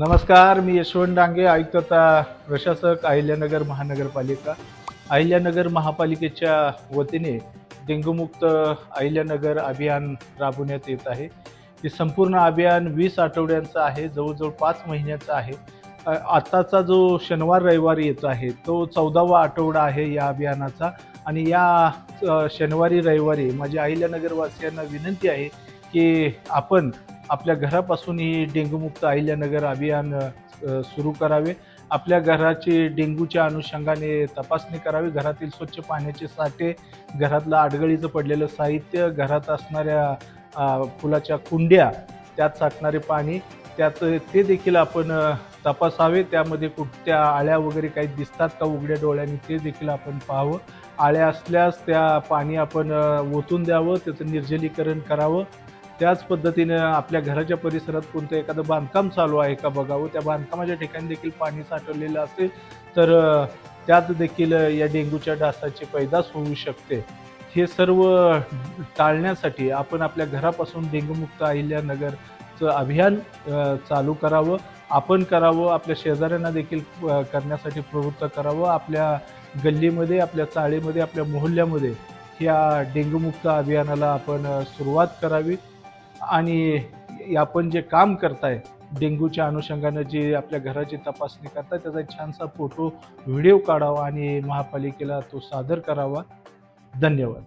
नमस्कार मी यशवंत डांगे आयुक्त प्रशासक अहिल्यानगर महानगरपालिका. अहिल्यानगर महापालिकेच्या वतीने डेंग्यूमुक्त अहिल्यानगर अभियान राबवण्यात येत आहे. हे संपूर्ण अभियान वीस आठवड्यांचं आहे जवळजवळ पाच महिन्याचं आहे. आत्ताचा जो शनिवार रविवार येत आहे तो चौदावा आठवडा आहे या अभियानाचा. आणि या शनिवारी रविवारी माझ्या अहिल्यानगरवासियांना विनंती आहे की आपण आपल्या घरापासून ही डेंग्यूमुक्त अहिल्यानगर अभियान सुरू करावे. आपल्या घराची डेंग्यूच्या अनुषंगाने तपासणी करावी. घरातील स्वच्छ पाण्याचे साठे घरातलं आडगळीचं पडलेलं साहित्य घरात असणाऱ्या फुलाच्या कुंड्या त्यात साठणारे पाणी त्यात ते देखील आपण तपासावे. त्यामध्ये कुठल्या आळ्या वगैरे काही दिसतात का उघड्या डोळ्यांनी ते देखील आपण पाहावं. आळ्या असल्यास त्या पाणी आपण ओतून द्यावं. त्याचं निर्जलीकरण करावं. त्याच पद्धतीनं आपल्या घराच्या परिसरात कोणतं एखादं बांधकाम चालू आहे का बघावं? त्या बांधकामाच्या ठिकाणी देखील पाणी साठवलेलं असेल तर त्यात देखील या डेंग्यूच्या डासाची पैदास होऊ शकते. हे सर्व टाळण्यासाठी आपण आपल्या घरापासून डेंग्यूमुक्त अहिल्यानगरचं अभियान चालू करावं. आपण करावं आपल्या शेजाऱ्यांना देखील करण्यासाठी प्रवृत्त करावं. आपल्या गल्लीमध्ये आपल्या चाळीमध्ये आपल्या मोहल्ल्यामध्ये या डेंग्यूमुक्त अभियानाला आपण सुरुवात करावी. आणि आपण जे काम करताय डेंग्यूच्या अनुषंगानं जे आपल्या घराची तपासणी करताय त्याचा एक छानसा फोटो व्हिडिओ काढावा आणि महापालिकेला तो सादर करावा. धन्यवाद.